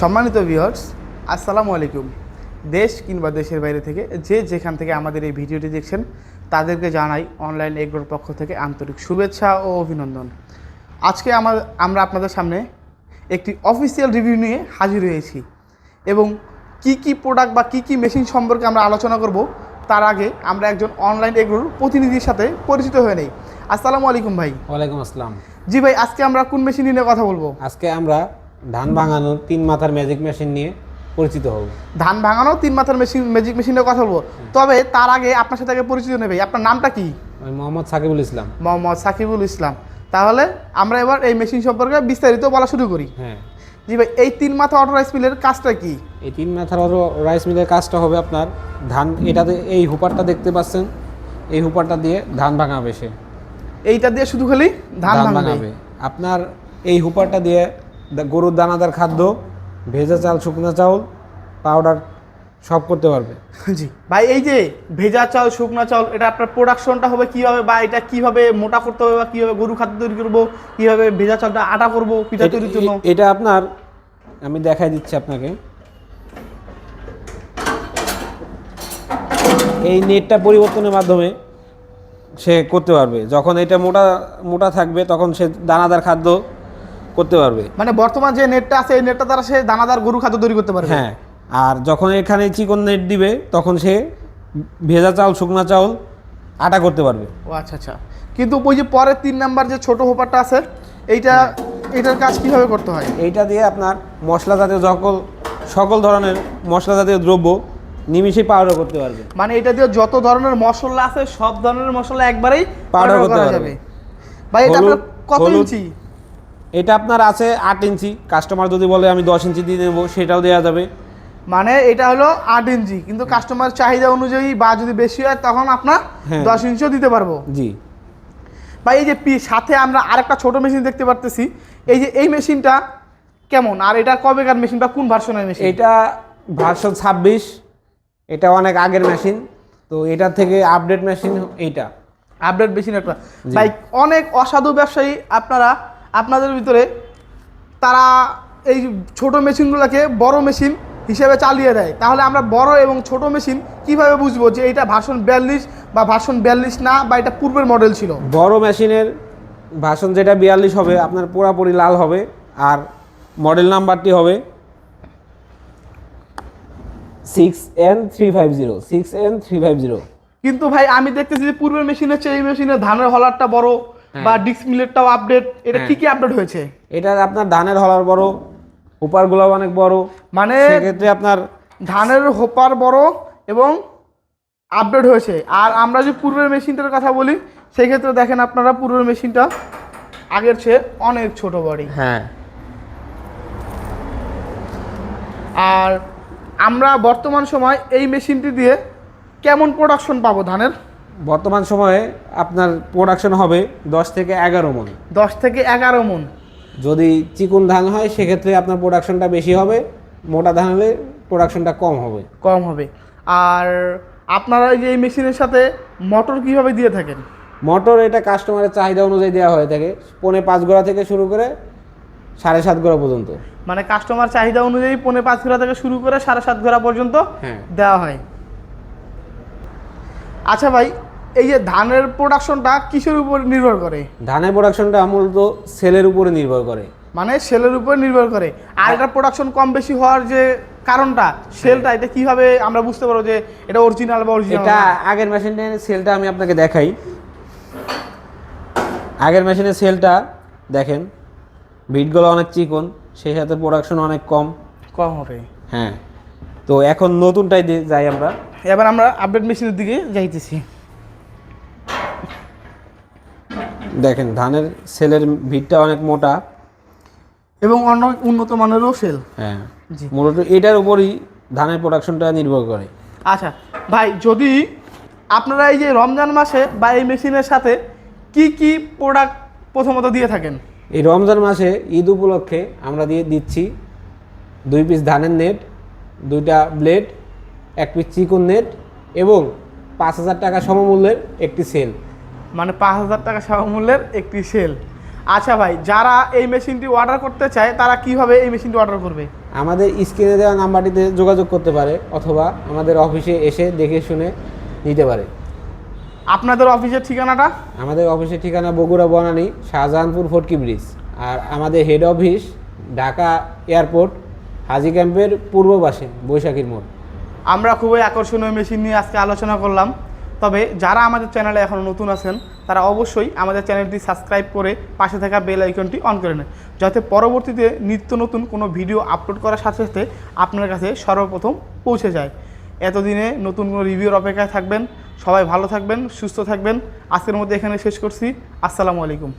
সম্মানিত ভিউয়ার্স আসসালামু আলাইকুম। দেশ কিংবা দেশের বাইরে থেকে যে যেখান থেকে আমাদের এই ভিডিওটি দেখছেন তাদেরকে জানাই অনলাইন এগ্রোর পক্ষ থেকে আন্তরিক শুভেচ্ছা ও অভিনন্দন। আজকে আমার আমরা আপনাদের সামনে একটি অফিসিয়াল রিভিউ নিয়ে হাজির হয়েছি এবং কি কি প্রোডাক্ট বা কি কি মেশিন সম্পর্কে আমরা আলোচনা করব তার আগে আমরা একজন অনলাইন এগ্রোর প্রতিনিধির সাথে পরিচিত হয়ে নেই। আসসালামু আলাইকুম ভাই। ওয়ালাইকুম আসসালাম। জি ভাই আজকে আমরা কোন মেশিন নিয়ে কথা বলব? আজকে আমরা ধান ভাঙানোর তিন মাথার ম্যাজিক মেশিন নিয়ে পরিচিত হব। ধান ভাঙানো তিন মাথার মেশিন ম্যাজিক মেশিনের কথা বলব। তবে তার আগে আপনার সাথে আগে পরিচিত নেবে আপনার নামটা কি? আমি মোহাম্মদ সাকিবুল ইসলাম। মোহাম্মদ সাকিবুল ইসলাম। তাহলে আমরা এবার এই মেশিন সম্পর্কে বিস্তারিত বলা শুরু করি। হ্যাঁ। জি ভাই এই তিন মাথা অটো রাইস মিলের কাজটা কি? এই তিন মাথার আরও রাইস মিলের কাজটা হবে আপনার ধান এটাতে এই হুপারটা দেখতে পাচ্ছেন। এই হুপারটা দিয়ে ধান ভাঙাবে সে। এইটা দিয়ে শুধু খালি ধান ভাঙাবে। আপনার এই হুপারটা দিয়ে গরুর দানাদার খাদ্য ভেজা চাল শুকনো চাউল পাউডার সব করতে পারবে। জি। ভাই এই যে ভেজা চাল শুকনা চাল এটা আপনার প্রোডাকশনটা হবে কীভাবে বা এটা কীভাবে মোটা করতে হবে বা কীভাবে গরু খাদ্য তৈরি করব কীভাবে ভেজা চালটা আটা করব পিঠা তৈরির জন্য? এটা আপনার আমি দেখাই দিচ্ছি আপনাকে। এই নেটটা পরিবর্তনের মাধ্যমে সে করতে পারবে। যখন এটা মোটা মোটা থাকবে তখন সে দানাদার খাদ্য করতে পারবে। মানে বর্তমান যে নেটটা আছে এই নেটটা দ্বারা সে দানাদার গরু খাদ্য তৈরি করতে পারবে। হ্যাঁ আর যখন এখানে চিকন নেট দিবে তখন সে ভেজা চাউল শুকনা চাউল আটা করতে পারবে। ও আচ্ছা আচ্ছা। কিন্তু ওই যে পরের তিন নাম্বার যে ছোট হোপারটা আছে এইটা এটার কাজ কীভাবে করতে হয়? এইটা দিয়ে আপনার মশলা জাতীয় সকল সকল ধরনের মশলা জাতীয় দ্রব্য নিমিষে পাউডার করতে পারবে। মানে এটা দিয়ে যত ধরনের মশলা আছে সব ধরনের মশলা একবারেই করতে করা পারবে। যাবে। ভাই এটা আপনার কত ইঞ্চি? এটা আপনার আছে আট ইঞ্চি। কাস্টমার যদি বলে আমি দশ ইঞ্চি দিয়ে নেব সেটাও দেওয়া যাবে। মানে এটা হলো আট ইঞ্চি কিন্তু কাস্টমার চাহিদা অনুযায়ী বা যদি বেশি হয় তখন আপনার হ্যাঁ। দশ ইঞ্চিও দিতে পারব। জি। ভাই এই যে পি সাথে আমরা আরেকটা ছোট মেশিন দেখতে পারতেছি। এই যে এই মেশিনটা কেমন? আর এটা কবেকার মেশিন বা কোন ভার্সনের মেশিন এটা ভার্সন ছাব্বিশ। এটা অনেক আগের মেশিন তো এটা থেকে আপডেট মেশিন এইটা। আপডেট মেশিন একটা। ভাই অনেক অসাধু ব্যবসায়ী আপনারা আপনাদের ভিতরে তারা এই ছোট মেশিনগুলোকে বড় মেশিন হিসেবে চালিয়ে দেয়। তাহলে আমরা বড় এবং ছোট মেশিন কীভাবে বুঝব যে এটা ভার্সন বিয়াল্লিশ বা ভার্সন বিয়াল্লিশ না বা এটা পূর্বের মডেল ছিল? বড় মেশিনের ভার্সন যেটা বিয়াল্লিশ হবে আপনার পুরাপুরি লাল হবে আর মডেল নাম্বারটি হবে six N three five zero six N three five zero কিন্তু ভাই আমি দেখতেছি যে পূর্বের মেশিনের চেয়ে এই মেশিনের ধানের হলারটা বড়। বা ডিস্ক মিলেরটাও আপডেট এটা কি কি আপডেট হয়েছে? এটা আপনার ধানের হলার বড় উপারগুলো অনেক বড়। মানে সেক্ষেত্রে আপনার ধানের হোপার বড় এবং আপডেট হয়েছে। আর আমরা যে পূর্বের মেশিনটার কথা বলি সেই ক্ষেত্রে দেখেন আপনারা পূর্বের মেশিনটা আগের চেয়ে অনেক ছোট বড়ি। হ্যাঁ। আর আমরা বর্তমান সময় এই মেশিনটি দিয়ে কেমন প্রোডাকশন পাবো ধানের? বর্তমান সময়ে আপনার প্রোডাকশন হবে দশ থেকে এগারো মন। দশ থেকে এগারো মন। যদি চিকুন ধান হয় সেক্ষেত্রে আপনার প্রোডাকশনটা বেশি হবে মোটা ধান হলে প্রোডাকশনটা কম হবে। কম হবে। আর আপনারা এই যে এই মেশিনের সাথে মোটর কীভাবে দিয়ে থাকেন? মোটর এটা কাস্টমারের চাহিদা অনুযায়ী দেওয়া হয়ে থাকে। পৌনে পাঁচ গোড়া থেকে শুরু করে সাড়ে সাত গোড়া পর্যন্ত। মানে কাস্টমার চাহিদা অনুযায়ী পৌনে পাঁচ ঘোড়া থেকে শুরু করে সাড়ে সাত ঘোড়া পর্যন্ত হ্যাঁ। দেওয়া হয়। আচ্ছা ভাই এই যে ধানের প্রোডাকশনটা কিসের উপর নির্ভর করে? ধানের প্রোডাকশনটা মূলত সেলের উপরে নির্ভর করে। মানে সেলের উপর নির্ভর করে। আর এটা প্রোডাকশন কম বেশি হওয়ার যে কারণটা সেলটা এটা কীভাবে আমরা বুঝতে পারব যে এটা অরিজিনাল বা অরিজিনাল এটা আগের মেশিনের সেলটা আমি আপনাকে দেখাই। আগের মেশিনের সেলটা দেখেন বিটগুলো অনেক চিকন সেই সাথে প্রোডাকশন অনেক কম। কম হবে। হ্যাঁ। তো এখন নতুনটাই দিয়ে যাই আমরা। এবার আমরা আপডেট মেশিনের দিকে যাইতেছি। দেখেন ধানের সেলের ভিটটা অনেক মোটা। এবং অনেক উন্নত মানেরও সেল। হ্যাঁ। জি। মূলত এটার উপরই ধানের প্রোডাকশনটা নির্ভর করে। আচ্ছা ভাই যদি আপনারা এই যে রমজান মাসে বা এই মেশিনের সাথে কি কি প্রোডাক্ট প্রথমত দিয়ে থাকেন? এই রমজান মাসে ঈদ উপলক্ষে আমরা দিয়ে দিচ্ছি দুই পিস ধানের নেট দুইটা ব্লেড এক পিস চিকন নেট এবং পাঁচ হাজার টাকা সমমূল্যের একটি সেল মানে পাঁচ হাজার টাকা সমমূল্যের একটি সেল আচ্ছা ভাই যারা এই মেশিনটি অর্ডার করতে চায় তারা কীভাবে এই মেশিনটি অর্ডার করবে? আমাদের স্ক্রিনে দেওয়া নাম্বারটিতে যোগাযোগ করতে পারে অথবা আমাদের অফিসে এসে দেখে শুনে নিতে পারে। আপনাদের অফিসের ঠিকানাটা? আমাদের অফিসের ঠিকানা বগুড়া বনানী শাহজাহানপুর ফটকি ব্রিজ। আর আমাদের head office Dhaka airport Haji ক্যাম্পের পূর্ব পাশে, বৈশাখীর মোড়। আমরা খুবই আকর্ষণীয় মেশিন নিয়ে আজকে আলোচনা করলাম। তবে যারা আমাদের চ্যানেলে এখনও নতুন আছেন, তারা অবশ্যই আমাদের চ্যানেলটি সাবস্ক্রাইব করে পাশে থাকা বেল আইকনটি অন করে নেন। যাতে পরবর্তীতে নিত্য নতুন কোনো ভিডিও আপলোড করার সাথে সাথে আপনার কাছে সর্বপ্রথম পৌঁছে যায়। এতদিনে নতুন কোনো রিভিউর অপেক্ষায় থাকবেন। সবাই ভালো থাকবেন, সুস্থ থাকবেন। আজকের মধ্যে এখানে শেষ করছি। আসসালামু আলাইকুম।